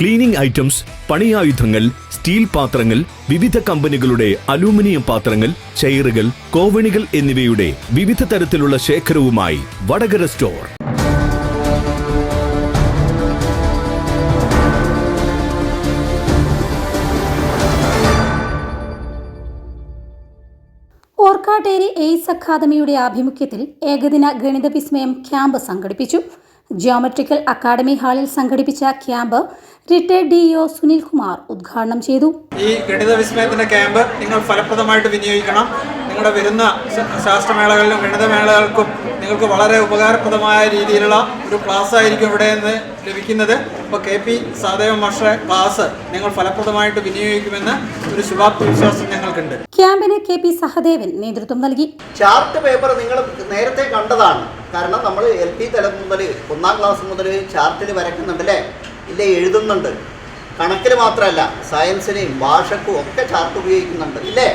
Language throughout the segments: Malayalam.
ക്ലീനിംഗ് ഐറ്റംസ് പണിയായുധങ്ങൾ സ്റ്റീൽ പാത്രങ്ങൾ വിവിധ കമ്പനികളുടെ അലൂമിനിയം പാത്രങ്ങൾ ചെയറുകൾ കോവണികൾ എന്നിവയുടെ വിവിധ തരത്തിലുള്ള ശേഖരവുമായി വടകര സ്റ്റോർ. ഓർക്കാട്ടേരി എയ്സ് അക്കാദമിയുടെ ആഭിമുഖ്യത്തിൽ ഏകദിന ഗണിത വിസ്മയം ക്യാമ്പ് സംഘടിപ്പിച്ചു. ജിയോമെട്രിക്കൽ അക്കാദമി ഹാളിൽ സംഘടിപ്പിച്ച camp retired DEO Sunil Kumar ഉദ്ഘാടനം ചെയ്തു. ഈ ഗണിത വിസ്മയത്തിന്റെ ക്യാമ്പ് നിങ്ങൾ ഫലപ്രദമായിട്ട് വിനിയോഗിക്കണം. നിങ്ങളുടെ വരുന്ന ശാസ്ത്രമേളകളിലും ശാസ്ത്രമേളകളിലും ഗണിതമേളകൾക്കും നിങ്ങൾക്ക് വളരെ ഉപകാരപ്രദമായ രീതിയിലുള്ള ഒരു ക്ലാസ് ആയിരിക്കും ഇവിടെ നിന്ന് ലഭിക്കുന്നത്. അപ്പോൾ കെ പി സഹദേവ മാഷ ക്ലാസ് നിങ്ങൾ ഫലപ്രദമായിട്ട് വിനിയോഗിക്കുമെന്ന് ഒരു ശുഭാപ്തി വിശ്വാസം ഞങ്ങൾക്കുണ്ട്. ക്യാമ്പിന് കെ പി സഹദേവൻ നേതൃത്വം നൽകി. ചാർട്ട് പേപ്പർ നിങ്ങൾ നേരത്തെ കണ്ടതാണ്. കാരണം നമ്മൾ എൽ പി തലം മുതൽ ഒന്നാം ക്ലാസ് മുതൽ ചാർട്ടിൽ വരയ്ക്കുന്നുണ്ട് അല്ലേ ഇല്ല എഴുതുന്നുണ്ട്. കണക്കിൽ മാത്രമല്ല സയൻസിനെയും ഭാഷക്കും ഒക്കെ ചാർട്ട് ഉപയോഗിക്കുന്നുണ്ട്. ഇല്ലേ?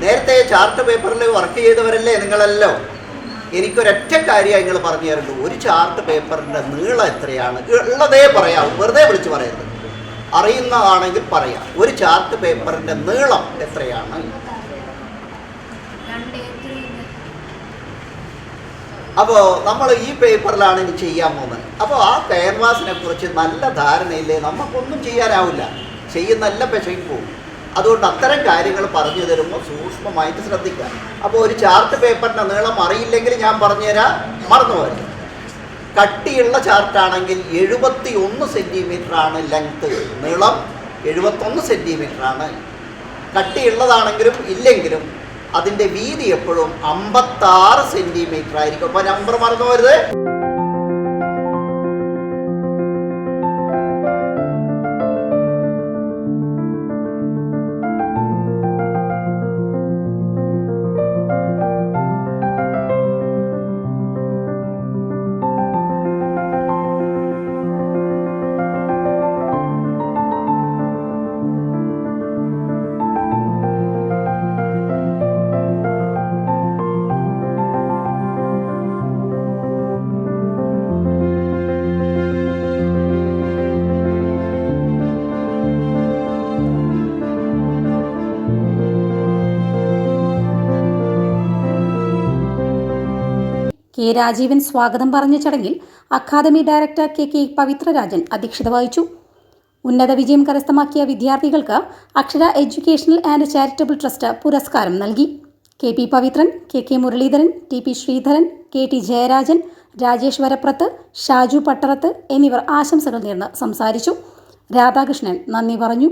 നേരത്തെ ചാർട്ട് പേപ്പറിൽ വർക്ക് ചെയ്തവരല്ലേ നിങ്ങളല്ലോ? എനിക്കൊരൊറ്റ കാര്യമായി നിങ്ങൾ പറഞ്ഞു തരുള്ളൂ ഒരു ചാർട്ട് പേപ്പറിന്റെ നീളം എത്രയാണ്? ഉള്ളതേ പറയാവൂ. വെറുതെ വിളിച്ച് പറയരുത്. അറിയുന്നതാണെങ്കിൽ പറയാം. ഒരു ചാർട്ട് പേപ്പറിന്റെ നീളം എത്രയാണ്? അപ്പോൾ നമ്മൾ ഈ പേപ്പറിലാണ് ഇനി ചെയ്യാൻ പോകുന്നത്. അപ്പോൾ ആ ക്യാൻവാസിനെ കുറിച്ച് നല്ല ധാരണയില്ലേ? നമുക്കൊന്നും ചെയ്യാനാവില്ല. ചെയ്യുന്നല്ല പക്ഷേ പോകും അതുകൊണ്ട് അത്തരം കാര്യങ്ങൾ പറഞ്ഞു തരുമ്പോൾ സൂക്ഷ്മമായിട്ട് ശ്രദ്ധിക്കാം അപ്പോൾ ഒരു ചാർട്ട് പേപ്പറിന്റെ നീളം അറിയില്ലെങ്കിൽ ഞാൻ പറഞ്ഞുതരാം. മറന്നുപോയത് കട്ടിയുള്ള ചാർട്ടാണെങ്കിൽ എഴുപത്തി ഒന്ന് സെന്റിമീറ്റർ ആണ് ലെങ്ത്ത് നീളം എഴുപത്തൊന്ന് സെന്റിമീറ്റർ ആണ് കട്ടിയുള്ളതാണെങ്കിലും ഇല്ലെങ്കിലും അതിന്റെ വീതി എപ്പോഴും അമ്പത്താറ് സെന്റിമീറ്റർ ആയിരിക്കും. അപ്പോൾ നമ്പർ മറന്നു പോരുത് കെ രാജീവൻ സ്വാഗതം പറഞ്ഞ ചടങ്ങിൽ academy director K K Pavithrarajan അധ്യക്ഷത വഹിച്ചു. ഉന്നത വിജയം കരസ്ഥമാക്കിയ വിദ്യാർത്ഥികൾക്ക് അക്ഷര എഡ്യൂക്കേഷണൽ ആൻഡ് ചാരിറ്റബിൾ ട്രസ്റ്റ് പുരസ്കാരം നൽകി. K P Pavithran K K Muraleedharan T P Sreedharan K T Jayarajan Rajesh Varaprath Shaju Pattarath എന്നിവർ ആശംസകൾ നേർന്ന് സംസാരിച്ചു. രാധാകൃഷ്ണൻ നന്ദി പറഞ്ഞു.